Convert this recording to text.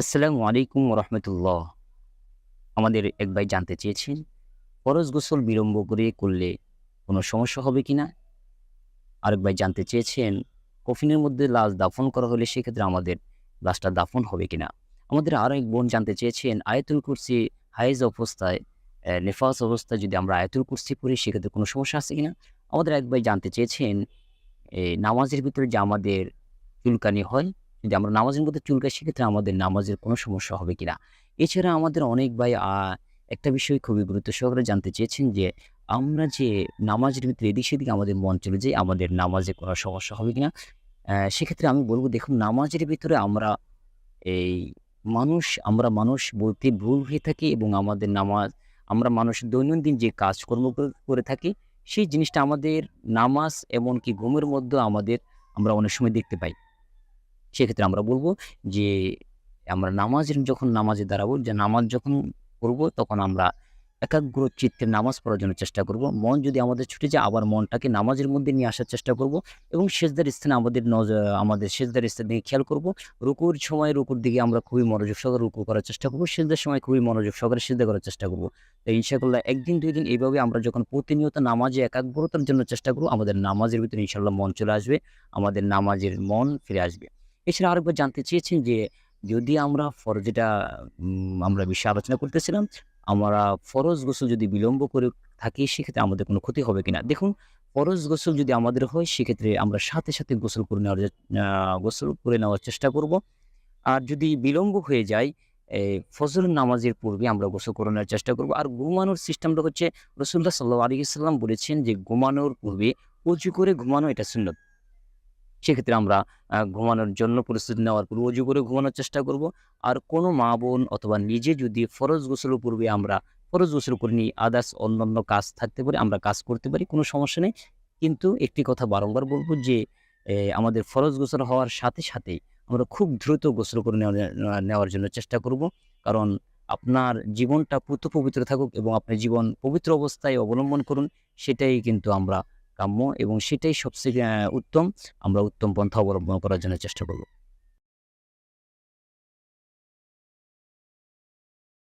আসসালামু আলাইকুম রহমতুল্লাহ আমাদের এক ভাই জানতে চেয়েছেন, ফরজ গোসল বিলম্ব করে করলে কোনো সমস্যা হবে কি না আরেক ভাই জানতে চেয়েছেন, কফিনের মধ্যে লাশ দাফন করা হলে সেক্ষেত্রে আমাদের লাশটা দাফন হবে কি না আমাদের আরও এক বোন জানতে চেয়েছেন, আয়াতুল কুরসি হাইজ অবস্থায় নেফাস অবস্থায় যদি আমরা আয়াতুল কুরসি পড়ি, সেক্ষেত্রে কোনো সমস্যা আছে কি না আমাদের এক ভাই জানতে চেয়েছেন এই নামাজের ভিতরে যে আমাদের চুলকানি হয় যদি আমরা নামাজের মধ্যে চুলকাই সেক্ষেত্রে আমাদের নামাজের কোনো সমস্যা হবে কিনা? এছাড়া আমাদের অনেক ভাই একটা বিষয় খুবই গুরুত্ব সহকারে জানতে চেয়েছেন যে, আমরা যে নামাজের ভিতরে এদিক সেদিক আমাদের মন চলে যায়, আমাদের নামাজে কোনো সমস্যা হবে কিনা? সেক্ষেত্রে আমি বলব, দেখুন, নামাজের ভিতরে আমরা এই মানুষ, আমরা মানুষ বলতে ভুল হয়ে থাকি এবং আমাদের নামাজ, আমরা মানুষ দৈনন্দিন যে কাজকর্ম করে- করে থাকি, সেই জিনিসটা আমাদের নামাজ এমনকি ঘুমের মধ্যে আমাদের, আমরা অনেক সময় দেখতে পাই। সেক্ষেত্রে আমরা বলব যে, আমরা নামাজের যখন নামাজে দাঁড়াবো, যে নামাজ যখন করব তখন আমরা একাগ্র চিত্তে নামাজ পড়ার জন্য চেষ্টা করব। মন যদি আমাদের ছুটে যায়, আবার মনটাকে নামাজের মধ্যে নিয়ে আসার চেষ্টা করব এবং সেজদার স্থানে আমাদের আমাদের সেজদার স্থান দিকে খেয়াল করব। রুকুর সময় রুকুর দিকে আমরা খুবই মনোযোগ সহকারে রুকু করার চেষ্টা করব। সেজদার সময় খুবই মনোযোগ সহকারে সেজদা করার চেষ্টা করব। তাই ইনশাআল্লাহ একদিন দুই দিন এইভাবে আমরা যখন প্রতিনিয়ত নামাজে একাগ্রতার জন্য চেষ্টা করব, আমাদের নামাজের ভিতরে ইনশাআল্লাহ মন চলে আসবে, আমাদের নামাজের মন ফিরে আসবে। এছাড়া আরেকবার জানতে চেয়েছেন যে, যদি আমরা ফর যেটা আমরা বিষয়ে আলোচনা করতেছিলাম, আমরা ফরজ গোসল যদি বিলম্ব করে থাকি, সেক্ষেত্রে আমাদের কোনো ক্ষতি হবে কিনা? দেখুন, ফরজ গোসল যদি আমাদের হয়, সেক্ষেত্রে আমরা সাথে সাথে গোসল করে নেওয়ার গোসল করে নেওয়ার চেষ্টা করব। আর যদি বিলম্ব হয়ে যায় ফজর নামাজের পূর্বে আমরা গোসল করে নেওয়ার চেষ্টা করব। আর ঘুমানোর সিস্টেমটা হচ্ছে, রসুল্লাহ সাল্লাহ আলী সাল্লাম বলেছেন যে, ঘুমানোর পূর্বে উঁচু করে ঘুমানো এটা সুন্নত। সেক্ষেত্রে আমরা ঘুমানোর জন্য প্রস্তুতি নেওয়ার পূর্বে অজু করে ঘুমানোর চেষ্টা করব। আর কোনো মা বোন অথবা নিজে যদি ফরজ গোসল পূর্বে আমরা ফরজ গোসল করে নিই আদার্স অন্যান্য কাজ থাকতে পারে, আমরা কাজ করতে পারি, কোনো সমস্যা নেই। কিন্তু একটি কথা বারংবার বলব যে আমাদের ফরজ গোসল হওয়ার সাথে সাথে আমরা খুব দ্রুত গোসল করে নেওয়া- নেওয়ার জন্য চেষ্টা করব। কারণ আপনার জীবনটা পুত পবিত্র থাকুক এবং আপনার জীবন পবিত্র অবস্থায় অবলম্বন করুন, সেটাই কিন্তু আমরা কাম্য এবং সেটাই সবচেয়ে উত্তম। আমরা উত্তম পন্থা অবলম্বন করার জন্য চেষ্টা করব।